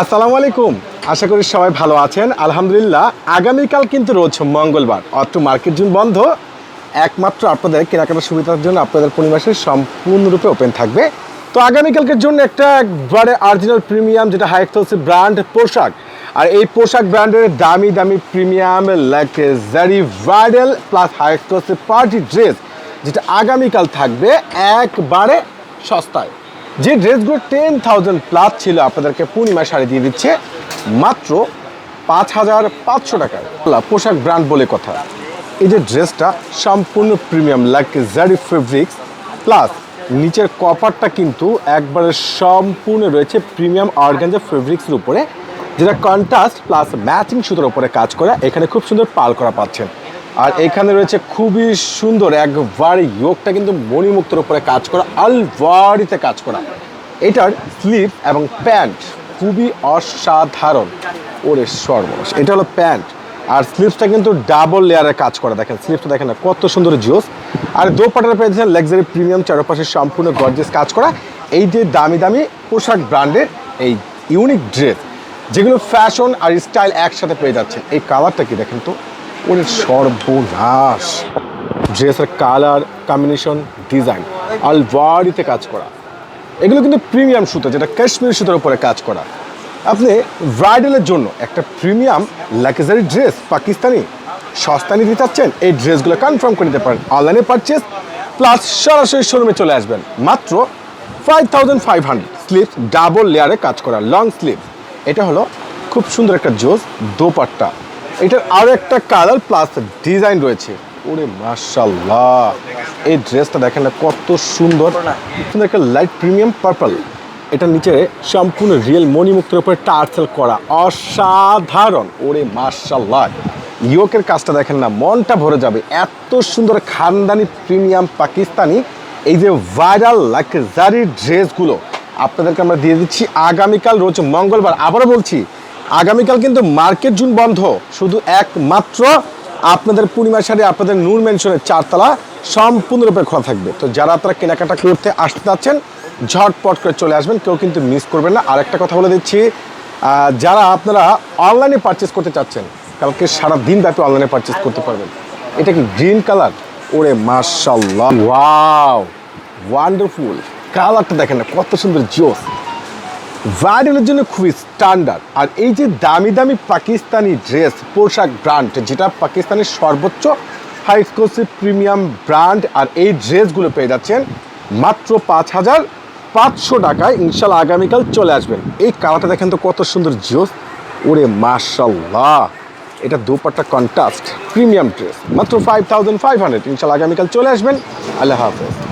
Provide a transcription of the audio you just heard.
আসসালামু আলাইকুম। আশা করি সবাই ভালো আছেন। আলহামদুলিল্লাহ, আগামীকাল কিন্তু রোজ মঙ্গলবার অত্র মার্কেট জুন বন্ধ। একমাত্র আপনাদের কেনাকাটার সুবিধার জন্য আপনাদের পরিবেশের সম্পূর্ণরূপে ওপেন থাকবে। তো আগামীকালকের জন্য একটা একবারে অরিজিনাল প্রিমিয়াম যেটা হাইক্সি ব্র্যান্ড পোশাক। আর এই পোশাক ব্র্যান্ডের দামি দামি প্রিমিয়াম লাক্সারি ভাইরাল প্লাস হাইক্সি পার্টি ড্রেস যেটা আগামীকাল থাকবে একবারে সস্তায়। যে ড্রেসগুলো টেন থাউজেন্ড প্লাস ছিল আপনাদেরকে পূর্ণিমা শাড়ি দিয়ে দিচ্ছে, মাত্র পাঁচ হাজার পাঁচশো টাকায় পোশাক ব্র্যান্ড বলে কথা। এই যে ড্রেসটা সম্পূর্ণ প্রিমিয়াম লাক্সারি ফেব্রিক্স প্লাস নিচের কপারটা কিন্তু একবারে সম্পূর্ণ রয়েছে প্রিমিয়াম অর্গানজা ফেব্রিক্সের উপরে, যেটা কন্ট্রাস্ট প্লাস ম্যাচিং সুতোর উপরে কাজ করা, এখানে খুব সুন্দর পাল করা পাচ্ছেন। আর এখানে রয়েছে খুবই সুন্দর একবারে ইয়োগটা কিন্তু মণিমুক্তর উপরে কাজ করা আলভারিতে কাজ করা। এটার স্লিপ এবং প্যান্ট খুবই অসাধারণ। ওরে সর্বনাশ, এটা হলো প্যান্ট। আর স্লিপসটা কিন্তু ডাবল লেয়ারের কাজ করা, দেখেন স্লিভসটা দেখেন না, কত সুন্দর জিওস। আর দোপাটার পেয়েছেন লাক্সারি প্রিমিয়াম চারপাশে সম্পূর্ণ গর্জেস কাজ করা। এই যে দামি দামি পোশাক ব্র্যান্ডের এই ইউনিক ড্রেস যেগুলো ফ্যাশন আর স্টাইল একসাথে পেয়ে যাচ্ছে। এই কালারটা কি দেখেন তো? ওরে সর্বনাশ। ড্রেসের কালার কম্বিনেশন ডিজাইন আলভারিতে কাজ করা। এগুলো কিন্তু প্রিমিয়াম সুতো, যেটা কাশ্মীরি সুতোর উপরে কাজ করা। আপনি ব্রাইডালের জন্য একটা প্রিমিয়াম লাক্সারি ড্রেস পাকিস্তানি সস্তা নিতে চাচ্ছেন, এই ড্রেসগুলো কনফার্ম করে নিতে পারেন। অনলাইনে পারচেস প্লাস সরাসরি শোরুমে চলে আসবেন। মাত্র five thousand five hundred slip double লেয়ারে কাজ করা লং স্লিভ এটা হলো খুব সুন্দর একটা জোস, দোপাট্টা। এটার আরও একটা কালার প্লাস ডিজাইন রয়েছে। ওরে মাশাল্লাহ এই ড্রেসটা দেখেন না, কত সুন্দর। সুন্দর একটা লাইট প্রিমিয়াম পার্পল এটা নিচে সম্পূর্ণ রিয়েল মণিমুক্তের উপরে টার্সেল করা। অসাধারণ। ওরে মাশাল্লাহ ইয়োকের কাজটা দেখেন না, মনটা ভরে যাবে। এত সুন্দর খানদানি প্রিমিয়াম পাকিস্তানি। এই যে ভাইরাল লাক্সারি ড্রেসগুলো আপনাদেরকে আমরা দিয়ে দিচ্ছি। আগামীকাল রোজ মঙ্গলবার, আবারও বলছি আগামীকাল কিন্তু মার্কেট জুন বন্ধ। শুধু একমাত্র আপনাদের পূর্ণিমা শাড়ি, আপনাদের নূর মেনশনের চারতলা সম্পূর্ণরূপে খোলা থাকবে। তো যারা আপনারা কেনাকাটা করতে আসতে যাচ্ছেন, ঝটপট করে চলে আসবেন, কেউ কিন্তু মিস করবেন না। আর একটা কথা বলে দিচ্ছি যারা আপনারা অনলাইনে পারচেস করতে চাচ্ছেন, কালকে সারা দিন ব্যাপী অনলাইনে পারচেস করতে পারবেন। এটা কি গ্রিন কালার ওরে মার্শাল্লাহ ওয়াও ওয়ান্ডারফুল কালারটা দেখেন না, কত সুন্দর জোস ভাইরালের জন্য খুবই স্ট্যান্ডার্ড আর এই যে দামি দামি পাকিস্তানি ড্রেস পোশাক ব্র্যান্ড যেটা পাকিস্তানের সর্বোচ্চ হাই এক্সক্লুসিভ প্রিমিয়াম ব্র্যান্ড আর এই ড্রেসগুলো পেয়ে যাচ্ছেন মাত্র পাঁচ হাজার পাঁচশো টাকায়। ইনশাল্লাহ আগামীকাল চলে আসবেন। এই কালারটা দেখেন তো কত সুন্দর জিওস। ওরে মাশাল্লাহ, এটা দুপাট্টা কন্ট্রাস্ট প্রিমিয়াম ড্রেস মাত্র ফাইভ থাউজেন্ড ফাইভ হান্ড্রেড ইনশাল্লাহ আগামীকাল চলে আসবেন। আল্লাহ হাফেজ।